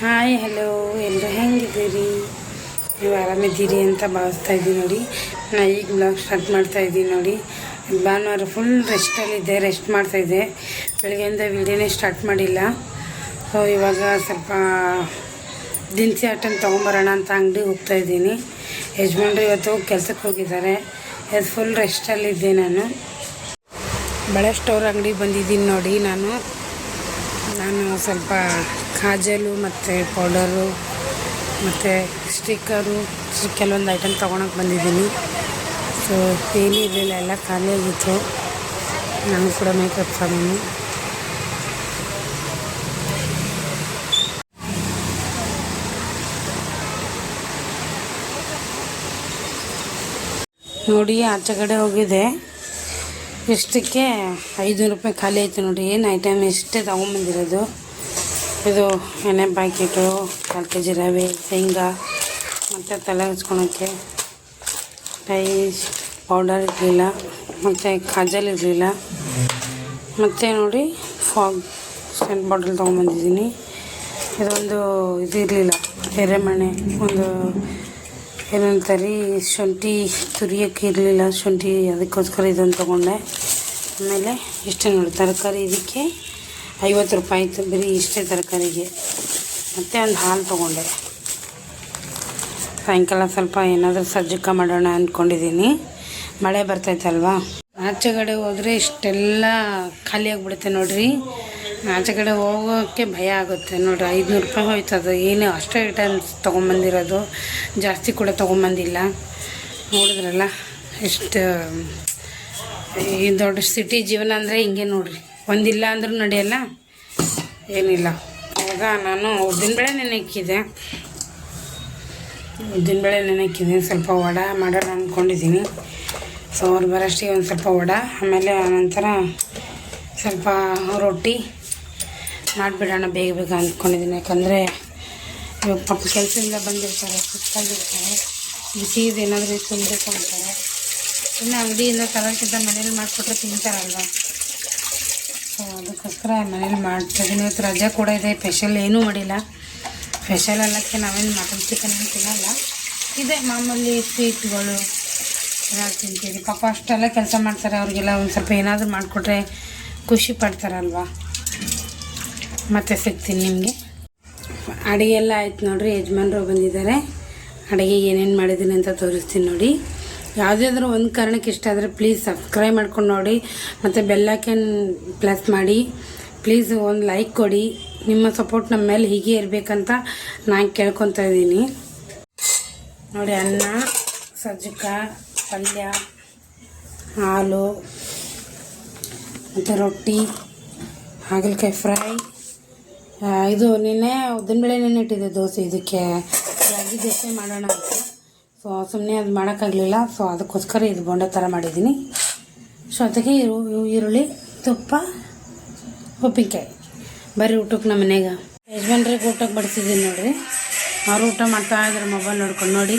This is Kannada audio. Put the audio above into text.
ಹಾಯ್ ಹಲೋ ಎಲ್ಲರೂ ಹೆಂಗಿದ್ದೀರಿ? ನೀವು ಆರಾಮಿದ್ದೀರಿ ಅಂತ ಭಾವಿಸ್ತಾ ಇದ್ದೀನಿ ನೋಡಿ. ನಾ ಈಗ ಬ್ಲಾಗ್ ಸ್ಟಾರ್ಟ್ ಮಾಡ್ತಾ ಇದ್ದೀನಿ ನೋಡಿ. ಭಾನುವಾರ ಫುಲ್ ರೆಸ್ಟಲ್ಲಿದ್ದೆ ರೆಸ್ಟ್ ಮಾಡ್ತಾಯಿದ್ದೆ ಬೆಳಗ್ಗೆಯಿಂದ ವೀಡಿಯೋನೇ ಸ್ಟಾರ್ಟ್ ಮಾಡಿಲ್ಲ. ಸೊ ಇವಾಗ ಸ್ವಲ್ಪ ದಿನಸಿ ಆಟನ್ ತೊಗೊಂಬರೋಣ ಅಂತ ಅಂಗಡಿ ಹೋಗ್ತಾ ಇದ್ದೀನಿ. ಯಜಮಾನ್ರು ಇವತ್ತು ಕೆಲಸಕ್ಕೆ ಹೋಗಿದ್ದಾರೆ. ಅದು ಫುಲ್ ರೆಸ್ಟಲ್ಲಿದ್ದೆ ನಾನು. ಬಳೆ ಸ್ಟೋರ್ ಅಂಗಡಿಗೆ ಬಂದಿದ್ದೀನಿ ನೋಡಿ ನಾನು. ನಾನು ಸ್ವಲ್ಪ ಕಾಜಲು ಮತ್ತು ಪೌಡರು ಮತ್ತು ಸ್ಟಿಕ್ಕರು ಕೆಲವೊಂದು ಐಟಮ್ ತೊಗೊಳಕ್ಕೆ ಬಂದಿದ್ದೀನಿ. ಸೊ ಏನೂ ಇರಲಿಲ್ಲ, ಎಲ್ಲ ಖಾಲಿಯಾಗಿತ್ತು ನಾನು ಕೂಡ ಮೇಕಪ್ ಸಾಮಾನು. ನೋಡಿ, ಆಚೆ ಕಡೆ ಹೋಗಿದೆ. ಇಷ್ಟಕ್ಕೆ ಐದುನೂರು ರೂಪಾಯಿ ಖಾಲಿ ಆಯಿತು ನೋಡಿ, ಏನು ಐಟಮ್ ಇಷ್ಟೇ ತೊಗೊಂಬಂದಿರೋದು ಇದು ಎಣ್ಣೆ ಪ್ಯಾಕೆಟು ಕಾಲು ಕೆ ಜಿ ರವೆ, ಶೇಂಗಾ, ಮತ್ತು ತಲೆ ಹಚ್ಕೊಳಕ್ಕೆ ಟೈ ಪೌಡರ್ ಇರಲಿಲ್ಲ, ಮತ್ತು ಕಾಜಲ್ ಇರಲಿಲ್ಲ. ಮತ್ತು ನೋಡಿ ಫಾಗ್ ಸೆಂಟ್ ಬಾಟಲ್ ತೊಗೊಂಬಂದಿದ್ದೀನಿ ಇದೊಂದು ಇದು ಇರಲಿಲ್ಲ, ಎರೆಮಣೆ, ಒಂದು ಏನಂತಾರೆ, ಶುಂಠಿ ತುರಿಯೋಕ್ಕೆ ಇರಲಿಲ್ಲ, ಶುಂಠಿ ಅದಕ್ಕೋಸ್ಕರ ಇದನ್ನು ತೊಗೊಂಡೆ. ಆಮೇಲೆ ಇಷ್ಟೇ ನೋಡಿ, ತರಕಾರಿ ಇದಕ್ಕೆ ಐವತ್ತು ರೂಪಾಯಿ ಆಯಿತು, ಬರೀ ಇಷ್ಟೇ ತರಕಾರಿಗೆ. ಮತ್ತು ಒಂದು ಹಾಲು ತೊಗೊಂಡೆ. ಸಾಯಂಕಾಲ ಸ್ವಲ್ಪ ಏನಾದರೂ ಸಜ್ಜಕ ಮಾಡೋಣ ಅಂದ್ಕೊಂಡಿದ್ದೀನಿ ಮಳೆ ಬರ್ತೈತಲ್ವಾ? ಆಚೆಗಡೆ ಹೋದರೆ ಇಷ್ಟೆಲ್ಲ ಖಾಲಿಯಾಗಿಬಿಡುತ್ತೆ ನೋಡ್ರಿ. ಆಚೆ ಕಡೆ ಹೋಗೋಕ್ಕೆ ಭಯ ಆಗುತ್ತೆ. ನೋಡ್ರಿ, ಐದುನೂರು ರೂಪಾಯಿ ಅದು. ಏನು ಅಷ್ಟೇ ಐಟಮ್ಸ್ ತೊಗೊಂಬಂದಿರೋದು. ಜಾಸ್ತಿ ಕೂಡ ತೊಗೊಂಬಂದಿಲ್ಲ. ನೋಡಿದ್ರಲ್ಲ, ಎಷ್ಟು, ಈ ದೊಡ್ಡ ಸಿಟಿ ಜೀವನ ಅಂದರೆ ಹಿಂಗೆ ನೋಡ್ರಿ. ಒಂದಿಲ್ಲ ಅಂದ್ರೂ ನಡೆಯಲ್ಲ. ಏನಿಲ್ಲ. ಇವಾಗ ನಾನು ಉದ್ದಿನಬೇಳೆ ನೆನೆಕ್ಕಿದೆ ಉದ್ದಿನಬೇಳೆ ನೆನೆಕ್ಕಿದ್ದೀನಿ ಸ್ವಲ್ಪ ವಡ ಮಾಡೋಣ ಅಂದ್ಕೊಂಡಿದ್ದೀನಿ ಸೊ ಅವ್ರು ಬರೋಷ್ಟಿಗೆ ಒಂದು ಸ್ವಲ್ಪ ವಡ, ಆಮೇಲೆ ಆನಂತರ ಸ್ವಲ್ಪ ರೊಟ್ಟಿ. ಮಾಡಿಬಿಡೋಣ ಬೇಗ ಬೇಗ ಅಂದ್ಕೊಂಡಿದ್ದೀನಿ. ಯಾಕಂದರೆ ಇವಾಗ ಪಾಪ ಕೆಲಸದಿಂದ ಬಂದಿರ್ತಾರೆ, ಸುಸ್ತಾಗಿರ್ತಾರೆ. ಬಿಸಿದು ಏನಾದರೂ ತಿನ್ನಬೇಕು ಅಂತಾರೆ ಇನ್ನು ಅಂಗಡಿಯಿಂದ ತರೋಕ್ಕಿಂತ ಮನೇಲಿ ಮಾಡಿಕೊಟ್ರೆ ತಿಂತಾರಲ್ವ? ಸೊ ಅದಕ್ಕೋಸ್ಕರ ಮನೇಲಿ ಮಾಡ್ತಿದ್ದೀನಿ ಇವತ್ತು ರಜೆ ಕೂಡ ಇದೆ ಸ್ಪೆಷಲ್ ಏನೂ ಮಾಡಿಲ್ಲ. ಸ್ಪೆಷಲ್ ಅಲ್ಲಕ್ಕೆ ನಾವೇನು ಮಟನ್ ಚಿಕನ್ ಏನು ತಿನ್ನಲ್ಲ. ಇದೆ ಮಾಮೂಲಿ ಸ್ವೀಟ್ಗಳು ಏನಾದ್ರು ತಿಂತೀವಿ ಪಾಪ ಅಷ್ಟೆಲ್ಲ ಕೆಲಸ ಮಾಡ್ತಾರೆ, ಅವ್ರಿಗೆಲ್ಲ ಒಂದು ಸ್ವಲ್ಪ ಏನಾದರೂ ಮಾಡಿಕೊಟ್ರೆ ಖುಷಿ ಪಡ್ತಾರಲ್ವ? ಮತ್ತೆ ಸಿಗ್ತೀನಿ ನಿಮಗೆ. ಅಡುಗೆ ಎಲ್ಲ ಆಯ್ತು ನೋಡ್ರಿ, ಯಜಮಾನ್ರು ಬಂದಿದ್ದಾರೆ. ಅಡುಗೆ ಏನೇನು ಮಾಡಿದ್ದೀನಿ ಅಂತ ತೋರಿಸ್ತೀನಿ ನೋಡಿ. ಯಾವುದಾದ್ರೂ ಒಂದು ಕಾರಣಕ್ಕೆ ಇಷ್ಟ ಆದರೆ ಪ್ಲೀಸ್ ಸಬ್ಸ್ಕ್ರೈಬ್ ಮಾಡ್ಕೊಂಡು ನೋಡಿ. ಮತ್ತು ಬೆಲ್ಲೈಕನ್ ಪ್ಲಸ್ ಮಾಡಿ. ಪ್ಲೀಸ್ ಒಂದು ಲೈಕ್ ಕೊಡಿ. ನಿಮ್ಮ ಸಪೋರ್ಟ್ ನಮ್ಮ ಮೇಲೆ ಹೀಗೆ ಇರಬೇಕಂತ ನಾನು ಕೇಳ್ಕೊತಾ ಇದ್ದೀನಿ. ನೋಡಿ, ಅನ್ನ, ಸಜ್ಜಕ, ಪಲ್ಯ, ಹಾಲು, ಮತ್ತು ರೊಟ್ಟಿ, ಹಾಗಲಕಾಯಿ ಫ್ರೈ ಇದು ನಿನ್ನೆ ಉದ್ದಿನಬೇಳೆ ನೆನೆ ಇಟ್ಟಿದ್ದೆ ದೋಸೆ ಇದಕ್ಕೆ. ರಾಗಿ ದೋಸೆ ಮಾಡೋಣ ಅಂತ. ಸೊ ಸುಮ್ಮನೆ ಅದು ಮಾಡೋಕ್ಕಾಗಲಿಲ್ಲ. ಸೊ ಅದಕ್ಕೋಸ್ಕರ ಇದು ಬೊಂಡ ಥರ ಮಾಡಿದ್ದೀನಿ. ಸೊ ಅದಕ್ಕೆ ಈರು ಈರುಳ್ಳಿ, ತುಪ್ಪ, ಉಪ್ಪಿನಕಾಯಿ. ಬರೀ ಊಟಕ್ಕೆ ನಮ್ಮ ಮನೆಗೆ. ಯಜಮಾನ್ರಿಗೆ ಊಟಕ್ಕೆ ಬಡಿಸಿದ್ದೀನಿ ನೋಡಿರಿ. ಅವರು ಊಟ ಮಾಡ್ತಾ ಇದ್ರು ಮೊಬೈಲ್ ನೋಡ್ಕೊಂಡು ನೋಡಿ.